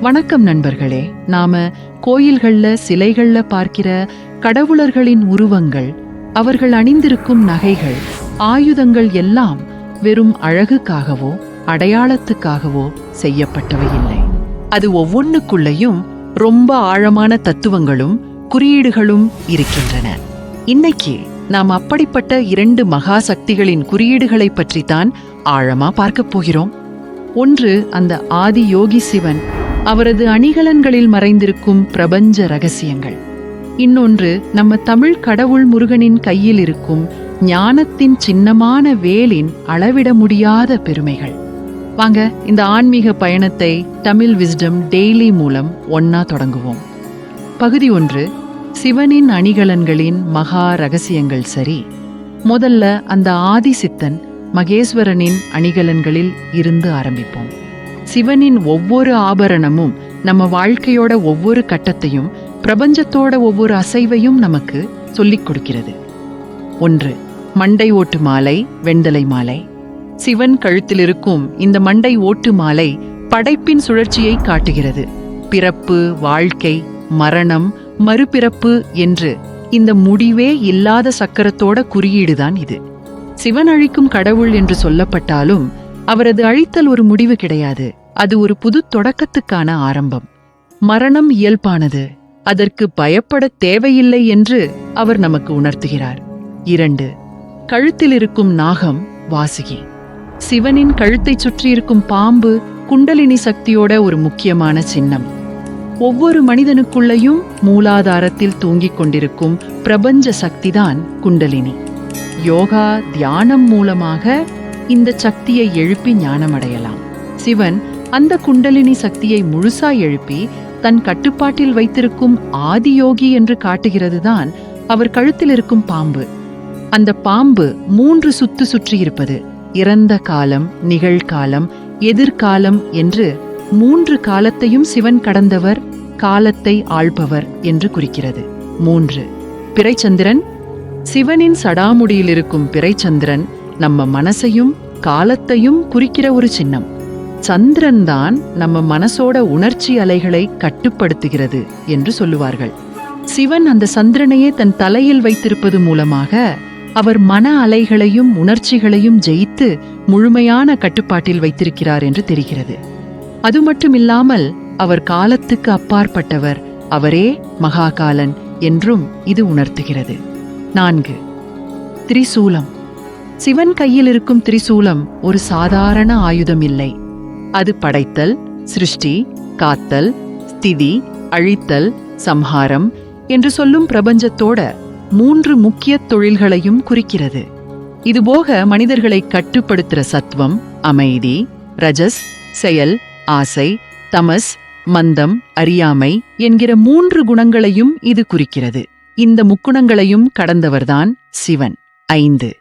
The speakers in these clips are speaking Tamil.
வணக்கம் நண்பர்களே. நாம கோயில்கள்ல சிலைகள்ல பார்க்கிற கடவுளர்களின் உருவங்கள் அவர்கள் அணிந்திருக்கும் நகைகள் ஆயுதங்கள் எல்லாம் வெறும் அழகுக்காகவோ அடையாளத்துக்காகவோ செய்யப்பட்டவை இல்லை. அது ஒவ்வொன்றுக்குள்ளேயும் ரொம்ப ஆழமான தத்துவங்களும் குறியீடுகளும் இருக்கின்றன. இன்னைக்கு நாம் அப்படிப்பட்ட இரண்டு மகா சக்திகளின் குறியீடுகளை பற்றித்தான் ஆழமா பார்க்கப் போகிறோம். ஒன்று அந்த ஆதி யோகி சிவன் அவரது அணிகலன்களில் மறைந்திருக்கும் பிரபஞ்ச ரகசியங்கள். இன்னொன்று நம்ம தமிழ் கடவுள் முருகனின் கையில் இருக்கும் ஞானத்தின் சின்னமான வேலின் அளவிட முடியாத பெருமைகள். வாங்க இந்த ஆன்மீக பயணத்தை தமிழ் விஸ்டம் டெய்லி மூலம் ஒன்னா தொடங்குவோம். பகுதி ஒன்று சிவனின் அணிகலன்களின் மகா ரகசியங்கள் சரி. முதல்ல அந்த ஆதிசித்தன் மகேஸ்வரனின் அணிகலன்களில் இருந்து ஆரம்பிப்போம். சிவனின் ஒவ்வொரு ஆபரணமும் நம்ம வாழ்க்கையோட ஒவ்வொரு கட்டத்தையும் பிரபஞ்சத்தோட ஒவ்வொரு அசைவையும் நமக்கு சொல்லிக் கொடுக்கிறது. ஒன்று மண்டை ஓட்டு மாலை வெண்தலை மாலை. சிவன் கழுத்தில் இருக்கும் இந்த மண்டை ஓட்டு மாலை படைப்பின் சுழற்சியை காட்டுகிறது. பிறப்பு வாழ்க்கை மரணம் மறுபிறப்பு என்று இந்த முடிவே இல்லாத சக்கரத்தோட குறியீடுதான் இது. சிவன் அழிக்கும் கடவுள் என்று சொல்லப்பட்டாலும் அவரது அழித்தல் ஒரு முடிவு கிடையாது. அது ஒரு புது தொடக்கத்துக்கான ஆரம்பம். மரணம் இயல்பானது. அதற்கு பயப்பட தேவையில்லை என்று அவர் நமக்கு உணர்த்துகிறார். இரண்டு கழுத்தில் இருக்கும் நாகம் வாசுகி. சிவனின் கழுத்தைச் சுற்றியிருக்கும் பாம்பு குண்டலினி சக்தியோட ஒரு முக்கியமான சின்னம். ஒவ்வொரு மனிதனுக்குள்ளேயும் மூலாதாரத்தில் தூங்கிக் கொண்டிருக்கும் பிரபஞ்ச சக்திதான் குண்டலினி. யோகா தியானம் மூலமாக இந்த சக்தியை எழுப்பி ஞானமடையலாம். சிவன் அந்த குண்டலினி சக்தியை முழுசா எழுப்பி தன் கட்டுப்பாட்டில் வைத்திருக்கும் ஆதியோகி என்று காட்டுகிறதுதான் அவர் கழுத்தில் இருக்கும் பாம்பு. அந்த பாம்பு மூன்று சுத்து சுற்றி இருப்பது. இறந்த காலம் நிகழ்காலம் எதிர்காலம் என்று மூன்று காலத்தையும் சிவன் கடந்தவர் காலத்தை ஆள்பவர் என்று குறிக்கிறது. மூன்று. பிறைச்சந்திரன். சிவனின் சடாமுடியில் இருக்கும் பிறைச்சந்திரன் நம்ம மனசையும் காலத்தையும் குறிக்கிற ஒரு சின்னம். சந்திரன் தான் நம்ம மனசோட உணர்ச்சி அலைகளை கட்டுப்படுத்துகிறது என்று சொல்லுவார்கள். சிவன் அந்த சந்திரனையே தன் தலையில் வைத்திருப்பது மூலமாக அவர் மன அலைகளையும் உணர்ச்சிகளையும் ஜெயித்து முழுமையான கட்டுப்பாட்டில் வைத்திருக்கிறார் என்று தெரிகிறது. அது மட்டுமில்லாமல் அவர் காலத்துக்கு அப்பாற்பட்டவர் அவரே மகாகாலன் என்றும் இது உணர்த்துகிறது. நான்கு. திரிசூலம். சிவன் கையில் இருக்கும் திரிசூலம் ஒரு சாதாரண ஆயுதம் இல்லை. அது படைத்தல் சிருஷ்டி காத்தல் ஸ்திதி அழித்தல் சம்ஹாரம் என்று சொல்லும் பிரபஞ்சத்தோட மூன்று முக்கிய தொழில்களையும் குறிக்கிறது. இதுபோக மனிதர்களை கட்டுப்படுத்துற சத்துவம் அமைதி ரஜஸ் செயல் ஆசை தமஸ் மந்தம் அறியாமை என்கிற மூன்று குணங்களையும் இது குறிக்கிறது. இந்த முக்குணங்களையும் கடந்தவர்தான் சிவன். ஐந்து.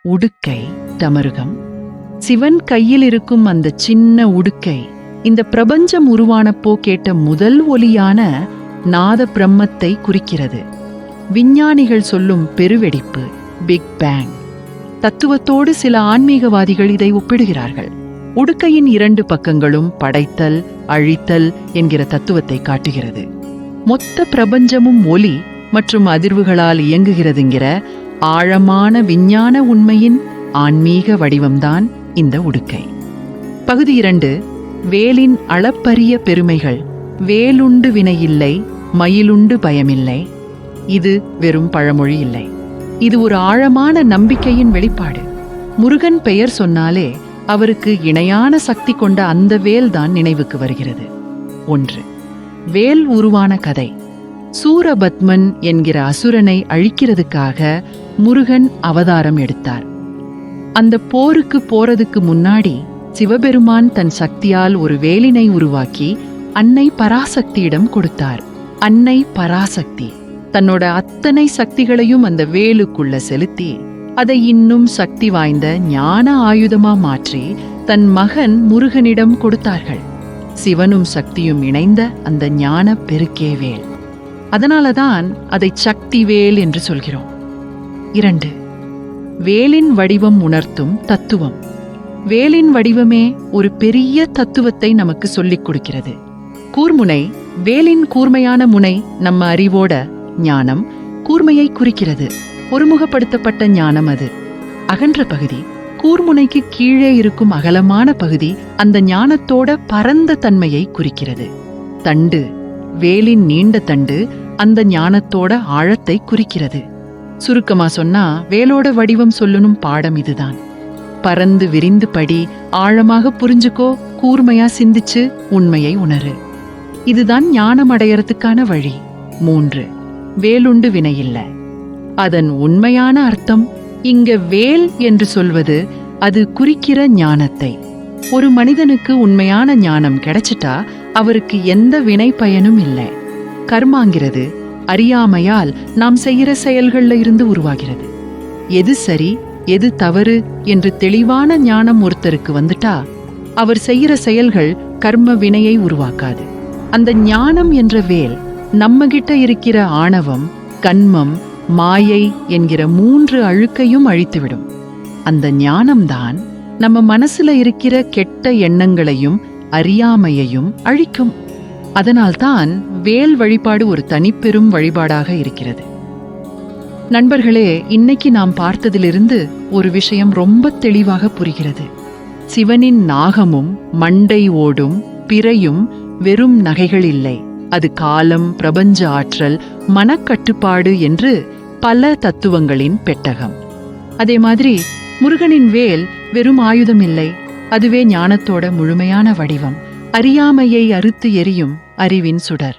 உடுக்கை தமருகம். சிவன் கையில் இருக்கும் அந்த சின்ன உடுக்கை இந்த பிரபஞ்சம் உருவானப்போ கேட்ட முதல் ஒலியான நாத பிரம்மத்தை குறிக்கிறது. விஞ்ஞானிகள் சொல்லும் பெருவெடிப்பு பிக் பேங் தத்துவத்தோடு சில ஆன்மீகவாதிகள் இதை ஒப்பிடுகிறார்கள். உடுக்கையின் இரண்டு பக்கங்களும் படைத்தல் அழித்தல் என்கிற தத்துவத்தை காட்டுகிறது. மொத்த பிரபஞ்சமும் ஒலி மற்றும் அதிர்வுகளால் இயங்குகிறதுங்கிற ஆழமான விஞ்ஞான உண்மையின் ஆன்மீக வடிவம்தான் இந்த உடுக்கை. பகுதி இரண்டு வேலின் அளப்பரிய பெருமைகள். வேலுண்டு வினையில்லை மயிலுண்டு பயமில்லை. இது வெறும் பழமொழி இல்லை. இது ஒரு ஆழமான நம்பிக்கையின் வெளிப்பாடு. முருகன் பெயர் சொன்னாலே அவருக்கு இணையான சக்தி கொண்ட அந்த வேல்தான் நினைவுக்கு வருகிறது. ஒன்று வேல் உருவான கதை. சூரபத்மன் என்கிற அசுரனை அழிக்கிறதுக்காக முருகன் அவதாரம் எடுத்தார். அந்த போருக்கு போறதுக்கு முன்னாடி சிவபெருமான் தன் சக்தியால் ஒரு வேலினை உருவாக்கி அன்னை பராசக்தியிடம் கொடுத்தார். அன்னை பராசக்தி தன்னோட அத்தனை சக்திகளையும் அந்த வேலுக்குள்ள செலுத்தி அதை இன்னும் சக்தி வாய்ந்த ஞான ஆயுதமா மாற்றி தன் மகன் முருகனிடம் கொடுத்தார்கள். சிவனும் சக்தியும் இணைந்த அந்த ஞான பெருக்கே வேல். அதனாலதான் அதை சக்தி வேல் என்று சொல்கிறோம். இரண்டு வேலின் வடிவம் உணர்த்தும் தத்துவம். வேலின் வடிவமே ஒரு பெரிய தத்துவத்தை நமக்கு சொல்லிக் கொடுக்கிறது. கூர்முனை வேலின் கூர்மையான முனை நம்ம அறிவோட ஞானம் கூர்மையை குறிக்கிறது. ஒருமுகப்படுத்தப்பட்ட ஞானம் அது. அகன்ற பகுதி கூர்முனைக்கு கீழே இருக்கும் அகலமான பகுதி அந்த ஞானத்தோட பரந்த தன்மையை குறிக்கிறது. தண்டு வேலின் நீண்ட தண்டு அந்த ஞானத்தோட ஆழத்தை குறிக்கிறது. சுருக்கமா சொன்னா வேலோட வடிவம் சொல்லணும் பாடம் இதுதான். பறந்து விரிந்து படி ஆழமாக புரிஞ்சுக்கோ கூர்மையா சிந்திச்சு உண்மையை உணரு. இதுதான் ஞானம் அடையறதுக்கான வழி. மூன்று வேலுண்டு வினையில்ல. அதன் உண்மையான அர்த்தம் இங்க வேல் என்று சொல்வது அது குறிக்கிற ஞானத்தை. ஒரு மனிதனுக்கு உண்மையான ஞானம் கிடைச்சிட்டா அவருக்கு எந்த வினை பயனும் இல்லை. கர்மாங்கிறது அறியாமையால் நாம் செய்கிற செயல்கள்ல இருந்து உருவாகிறது. எது சரி எது தவறு என்று தெளிவான ஞானம் ஒருத்தருக்கு வந்துட்டா அவர் செய்கிற செயல்கள் கர்ம வினையை உருவாக்காது. அந்த ஞானம் என்ற வேல் நம்மகிட்ட இருக்கிற ஆணவம் கண்மம் மாயை என்கிற மூன்று அழுக்கையும் அழித்துவிடும். அந்த ஞானம்தான் நம்ம மனசுல இருக்கிற கெட்ட எண்ணங்களையும் அறியாமையையும் அழிக்கும். அதனால்தான் வேல் வழிபாடு ஒரு தனிப்பெரும் வழிபாடாக இருக்கிறது. நண்பர்களே இன்னைக்கு நாம் பார்த்ததிலிருந்து ஒரு விஷயம் ரொம்ப தெளிவாக புரிகிறது. சிவனின் நாகமும் மண்டை ஓடும் பிறையும் வெறும் நகைகள் இல்லை. அது காலம் பிரபஞ்ச ஆற்றல் மனக்கட்டுப்பாடு என்று பல தத்துவங்களின் பெட்டகம். அதே மாதிரி முருகனின் வேல் வெறும் ஆயுதம் இல்லை. அதுவே ஞானத்தோட முழுமையான வடிவம். அறியாமையை அறுத்து எரியும் அறிவின் சுடர்.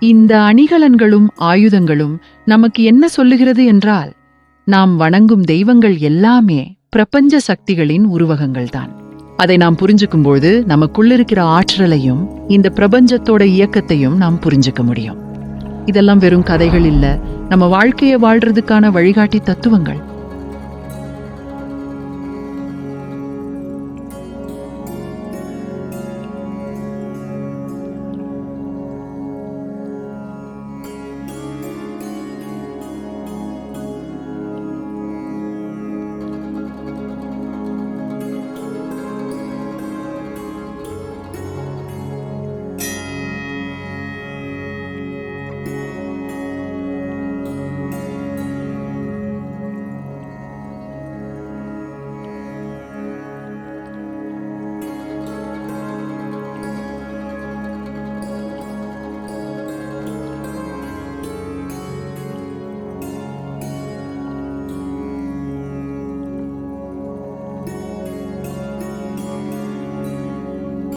இந்த அணிகலன்களும் ஆயுதங்களும் நமக்கு என்ன சொல்லுகிறது என்றால் நாம் வணங்கும் தெய்வங்கள் எல்லாமே பிரபஞ்ச சக்திகளின் உருவகங்கள்தான். அதை நாம் புரிஞ்சுக்கும்போது நமக்குள்ளிருக்கிற ஆற்றலையும் இந்த பிரபஞ்சத்தோட இயக்கத்தையும் நாம் புரிஞ்சுக்க முடியும். இதெல்லாம் வெறும் கதைகள் இல்ல. நம்ம வாழ்க்கையை வாழ்றதுக்கான வழிகாட்டி தத்துவங்கள்.